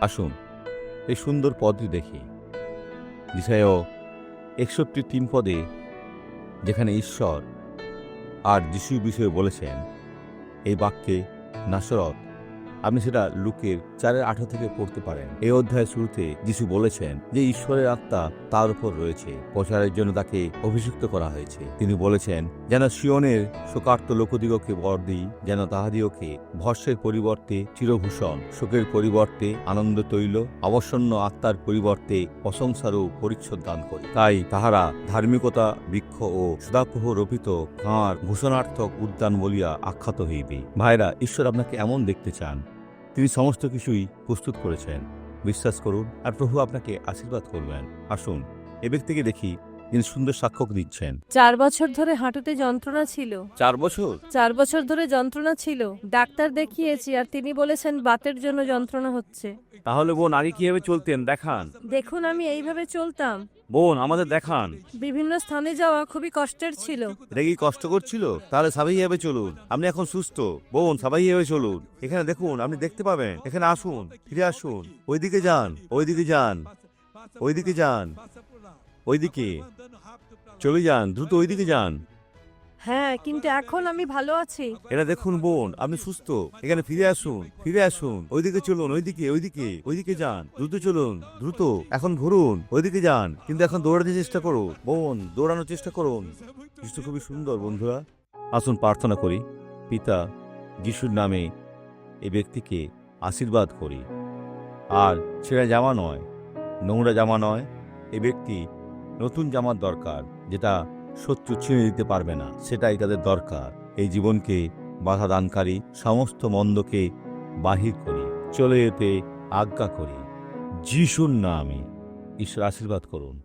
আসুন, এই সুন্দর পদটি দেখি। যিশায় একষট্টি তিন পদে, যেখানে ঈশ্বর আর যিশু বিষয়ে বলেছেন, এই বাক্যে নাসরত, আপনি সেটা লুকের চারের আঠা থেকে পড়তে পারেন। এই অধ্যায়ের শুরুতে যিশু বলেছেন যে ঈশ্বরের আত্মা তার উপর রয়েছে, প্রচারের জন্য তাকে অভিযুক্ত করা হয়েছে। তিনি বলেছেন, যেন শিয়নের শোকার্ত লোকদিগকে বর দিই, যেন তাহাদিওকে ভস্যের পরিবর্তে চিরভূষণ, শোকের পরিবর্তে আনন্দ তৈল, অবসন্ন আত্মার পরিবর্তে প্রশংসারও পরিচ্ছদ দান করি। তাই তাহারা ধার্মিকতা, বৃক্ষ ও সুদাপ্রহ রোপিত কাঁর ভূষণার্থক উদ্যান বলিয়া আখ্যাত হইবে। ভাইরা, ঈশ্বর আপনাকে এমন দেখতে চান তিনি সমস্ত কিছুই প্রস্তুত করেছেন। বিশ্বাস করুন আর প্রভু আপনাকে আশীর্বাদ করবেন। আসুন, এ ব্যক্তিকে দেখি যিনি সুন্দর সাক্ষ্য দিচ্ছেন। চার বছর ধরে হাঁটুতে যন্ত্রণা ছিল। চার বছর? চার বছর ধরে যন্ত্রণা ছিল। ডাক্তার দেখিয়েছি আর তিনি বলেছেন বাতের জন্য যন্ত্রণা হচ্ছে। তাহলে বোন আগে কীভাবে চলতেন? দেখান। দেখুন আমি এইভাবে চলতাম। বোন আমাদের দেখান। বিভিন্ন স্থানে যাওয়া খুবই কষ্টের ছিল। এটা কি কষ্ট করছিল? তাহলে সাবাইভাবে চলুন। আপনি এখন সুস্থ। বোন সাবাইভাবে চলুন। এখানে দেখুন আপনি দেখতে পাবেন। এখানে আসুন ফিরে আসুন। ওইদিকে যান ওইদিকে যান ওইদিকে যান। ওইদিকে। চলে যান দ্রুত ওইদিকে যান। হ্যাঁ কিন্তু এখন আমি ভালো আছি। এটা দেখুন বোন আপনি সুস্থ। এখানে ফিরে আসুন ফিরে আসুন। ওইদিকে চলুন ওইদিকে ওইদিকে ওইদিকে যান। দ্রুত চলুন দ্রুত। এখন ঘুরুন ওইদিকে যান। কিন্তু এখন দৌড়াতে চেষ্টা করো বোন দৌড়ানোর চেষ্টা করুন। যিশু খুবই সুন্দর বন্ধুরা। আসুন প্রার্থনা করি পিতা যিশুর নামে এই ব্যক্তিকে আশীর্বাদ করি। আর ছেঁড়া জামা নয় নোংরা জামা নয় এ ব্যক্তি নতুন জামার দরকার, যেটা শত্রু ছিঁড়ে দিতে পারবে না, সেটাই তাদের দরকার। এই জীবনকে বাধা দানকারী সমস্ত মন্দকে বাহির করি, চলে যেতে আজ্ঞা করি। যিশুর নামে ঈশ্বর আশীর্বাদ করুন।